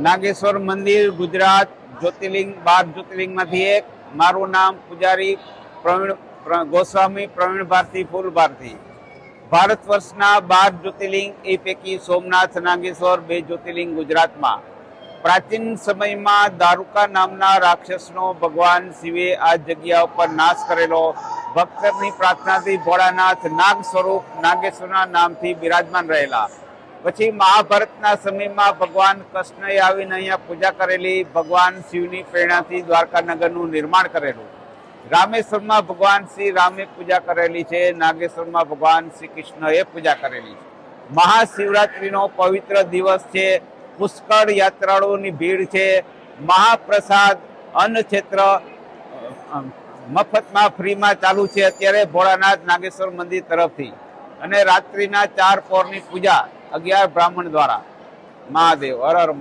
નાગેશ્વર મંદિર, ગુજરાત, જ્યોતિર્લિંગ, બાર જ્યોતિર્લિંગમાંથી એક. મારું નામ પૂજારી પ્રવીણ ગોસ્વામી પ્રવીણ ભારતી, ફૂલ ભારતી. ભારત વર્ષના બાર જ્યોતિર્લિંગ, એ પૈકી સોમનાથ, નાગેશ્વર, બે જ્યોતિર્લિંગ ગુજરાતમાં. પ્રાચીન સમયમાં દારૂકા નામના રાક્ષસનો ભગવાન શિવે આ જગ્યા ઉપર નાશ કરેલો. ભક્તની પ્રાર્થનાથી ભોળાનાથ નાગ સ્વરૂપ નાગેશ્વરના નામથી બિરાજમાન રહેલા. પછી મહાભારતના સમયમાં ભગવાન કૃષ્ણએ આવીને અહીંયા પૂજા કરેલી ભગવાન શિવની પ્રેરણાથી દ્વારકાનગરનું નિર્માણ કરેલું. રામેશ્વરમાં ભગવાન શ્રી રામે પૂજા કરેલી છે, નાગેશ્વરમાં ભગવાન શ્રી કૃષ્ણએ પૂજા કરેલી છે. મહાશિવરાત્રિનો પવિત્ર દિવસ છે, પુષ્કળ યાત્રાળુઓની ભીડ છે, મહાપ્રસાદ અન્ન ક્ષેત્ર મફતમાં ફ્રીમાં ચાલુ છે અત્યારે ભોળાનાથ નાગેશ્વર મંદિર તરફથી. અને રાત્રિના ચાર પોરની પૂજા અગિયાર બ્રાહ્મણ દ્વારા મહાદેવ હર હર